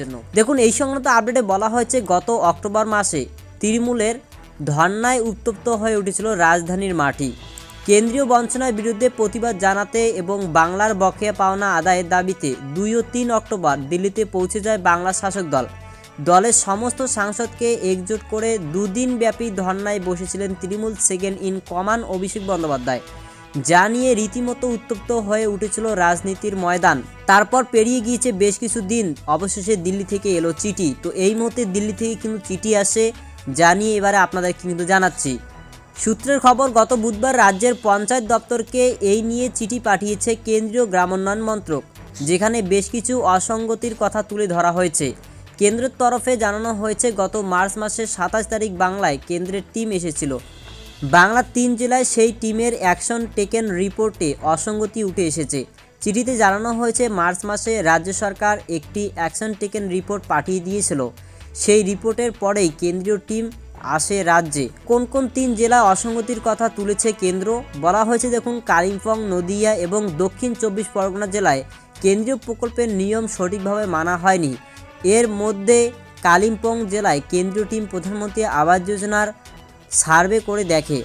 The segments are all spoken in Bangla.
জন্য। দেখুন, এই সংক্রান্ত আপডেটে বলা হয়েছে, গত অক্টোবর মাসে তৃণমূলের ধর্নায় উত্তপ্ত হয়ে উঠেছিল রাজধানীর মাটি। কেন্দ্রীয় বঞ্চনার বিরুদ্ধে প্রতিবাদ জানাতে এবং বাংলার বকেয়া পাওনা আদায়ের দাবিতে দুই ও তিন অক্টোবর দিল্লিতে পৌঁছে যায় বাংলা শাসক দল। দলের সমস্ত সাংসদকে একজোট করে দুদিন ব্যাপী ধর্নায় বসেছিলেন তৃণমূল সেকেন্ড ইন কমান অভিষেক বন্দ্যোপাধ্যায়। যা নিয়ে রীতিমতো উত্তপ্ত হয়ে উঠেছিল রাজনীতির ময়দান। তারপর পেরিয়ে গিয়েছে বেশ কিছু দিন। অবশেষে দিল্লি থেকে এলো চিঠি। তো এই মুহূর্তে দিল্লি থেকে কিন্তু চিঠি আসে যা নিয়ে এবারে আপনাদের কিন্তু জানাচ্ছি। সূত্রের খবর, গত বুধবার রাজ্যের পঞ্চায়েত দপ্তরকে এই নিয়ে চিঠি পাঠিয়েছে কেন্দ্রীয় গ্রামোন্নয়ন মন্ত্রক, যেখানে বেশ কিছু অসঙ্গতির কথা তুলে ধরা হয়েছে। কেন্দ্রের তরফে জানানো হয়েছে, গত মার্চ মাসের সাতাশ তারিখ বাংলায় কেন্দ্রের টিম এসেছিল। বাংলার তিন জেলায় সেই টিমের অ্যাকশন টেকেন রিপোর্টে অসঙ্গতি উঠে এসেছে। চিঠিতে জানানো হয়েছে, মার্চ মাসে রাজ্য সরকার একটি অ্যাকশন টেকেন রিপোর্ট পাঠিয়ে দিয়েছিল। সেই রিপোর্টের পরেই কেন্দ্রীয় টিম আসে রাজ্যে। কোন কোন তিন জেলা অসঙ্গতির কথা তুলেছে কেন্দ্র? বলা হয়েছে, দেখুন, কালিম্পং, নদিয়া এবং দক্ষিণ চব্বিশ পরগনা জেলায় কেন্দ্রীয় প্রকল্পের নিয়ম সঠিকভাবে মানা হয়নি। এর মধ্যে কালিম্পং জেলায় কেন্দ্রীয় টিম প্রধানমন্ত্রী আবাস যোজনার সার্ভে করে দেখে।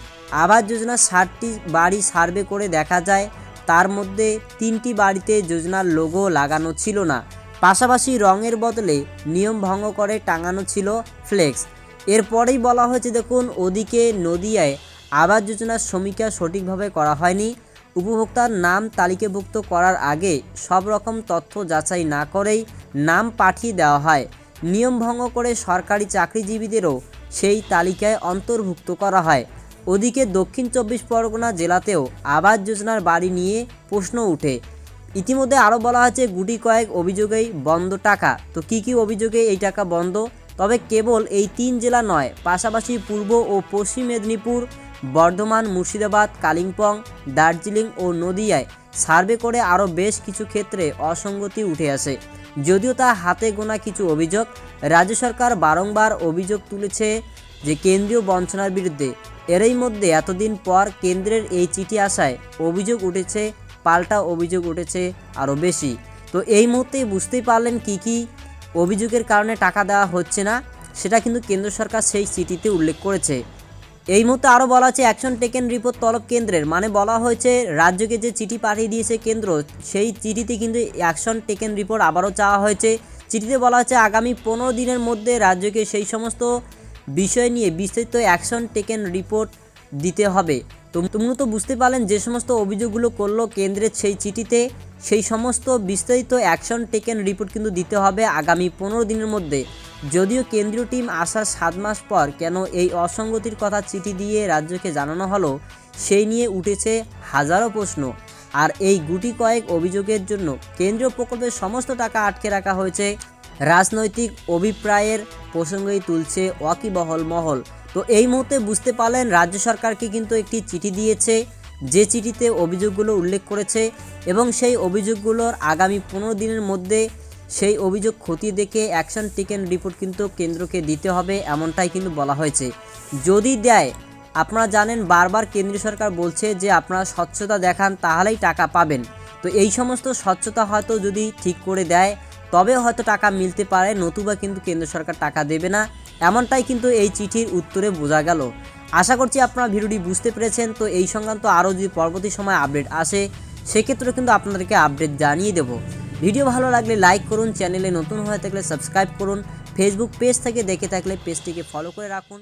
আবাস যোজনার ষাটটি বাড়ি সার্ভে করে দেখা যায়, তার মধ্যে তিনটি বাড়িতে যোজনার লোগো লাগানো ছিল না। পাশাপাশি রঙের বদলে নিয়ম ভঙ্গ করে টাঙানো ছিল ফ্লেক্স এরপরেই বলা হয়েছে, দেখুন, ওদিকে নদিয়ায় আবাস যোজনার সমীক্ষা সঠিকভাবে করা হয়নি। উপভোক্তার নাম তালিকাভুক্ত করার আগে সব রকম তথ্য যাচাই না করেই নাম পাঠিয়ে দেওয়া হয়। নিয়ম ভঙ্গ করে সরকারি চাকরিজীবীদেরও সেই তালিকায় অন্তর্ভুক্ত করা হয়। ওদিকে দক্ষিণ চব্বিশ পরগনা জেলাতেও আবাস যোজনার বাড়ি নিয়ে প্রশ্ন উঠে। ইতিমধ্যে আরও বলা হয়েছে, গুটি কয়েক অভিযোগেই বন্ধ টাকা। তো কি কি অভিযোগে এই টাকা বন্ধ? তবে কেবল এই তিন জেলা নয়, পাশাপাশি পূর্ব ও পশ্চিম মেদিনীপুর, বর্ধমান, মুর্শিদাবাদ, কালিম্পং, দার্জিলিং ও নদিয়ায় সার্ভে করে আরও বেশ কিছু ক্ষেত্রে অসঙ্গতি উঠে আসে। যদিও তা হাতে গোনা কিছু অভিযোগ, রাজ্য সরকার বারংবার অভিযোগ তুলেছে যে কেন্দ্রীয় বঞ্চনার বিরুদ্ধে। এরই মধ্যে এতদিন পর কেন্দ্রের এই চিঠি আসায় অভিযোগ উঠেছে, পাল্টা অভিযোগ উঠেছে আরও বেশি। তো এই মুহূর্তে বুঝতেই পারলেন কি কি অভিযোগের কারণে টাকা দেওয়া হচ্ছে না, সেটা কিন্তু কেন্দ্র সরকার সেই চিঠিতে উল্লেখ করেছে। এই মুহূর্তে আরও বলা হচ্ছে অ্যাকশন টেকেন রিপোর্ট তলব কেন্দ্রের। মানে বলা হয়েছে, রাজ্যকে যে চিঠি পাঠিয়ে দিয়েছে কেন্দ্র, সেই চিঠিতে কিন্তু অ্যাকশন টেকেন রিপোর্ট আবারও চাওয়া হয়েছে। চিঠিতে বলা হচ্ছে, আগামী পনেরো দিনের মধ্যে রাজ্যকে সেই সমস্ত বিষয় নিয়ে বিস্তারিত অ্যাকশন টেকেন রিপোর্ট দিতে হবে। তো তুমি তো বুঝতে পারলেন, যে সমস্ত অভিযোগগুলো করল কেন্দ্রের সেই চিঠিতে, সেই সমস্ত বিস্তারিত অ্যাকশন টেকেন রিপোর্ট কিন্তু দিতে হবে আগামী পনেরো দিনের মধ্যে। যদিও কেন্দ্রীয় টিম আসার সাত মাস পর কেন এই অসঙ্গতির কথা চিঠি দিয়ে রাজ্যকে জানানো হলো, সেই নিয়ে উঠেছে হাজারো প্রশ্ন। আর এই গুটি কয়েক অভিযোগের জন্য কেন্দ্রীয় প্রকল্পের সমস্ত টাকা আটকে রাখা হয়েছে। রাজনৈতিক অভিপ্রায়ের প্রসঙ্গেই তুলছে ওয়াকিবহল মহল। তো এই মুহূর্তে বুঝতে পারলেন, রাজ্য সরকারকে কিন্তু একটি চিঠি দিয়েছে। যে চিঠিতে অভিযোগগুলো উল্লেখ করেছে এবং সেই অভিযোগগুলোর আগামী পনেরো দিনের মধ্যে সেই অভিযোগ খতিয়ে দেখে অ্যাকশন টেকেন রিপোর্ট কিন্তু কেন্দ্রকে দিতে হবে, এমনটাই কিন্তু বলা হয়েছে। যদি দেয়, আপনারা জানেন বারবার কেন্দ্রীয় সরকার বলছে যে আপনারা স্বচ্ছতা দেখান, তাহলেই টাকা পাবেন। তো এই সমস্ত স্বচ্ছতা হয়তো যদি ঠিক করে দেয়, তবে হয়তো টাকা মিলতে পারে, নতুবা কিন্তু কেন্দ্র সরকার টাকা দেবে না। এমনটাই কিন্তু এই চিঠির উত্তরে বোঝা গেল। আশা করছি আপনারা ভিডিওটি বুঝতে পেরেছেন। তো এই সংক্রান্ত আরও যদি পরবর্তী সময় আপডেট আসে সেক্ষেত্রে কিন্তু আপনাদেরকে আপডেট জানিয়ে দেবো। ভিডিও ভালো লাগলে লাইক করুন চ্যানেলে নতুন হয়ে থাকলে সাবস্ক্রাইব করুন ফেসবুক পেজ থেকে দেখে থাকলে পেজটিকে ফলো করে রাখুন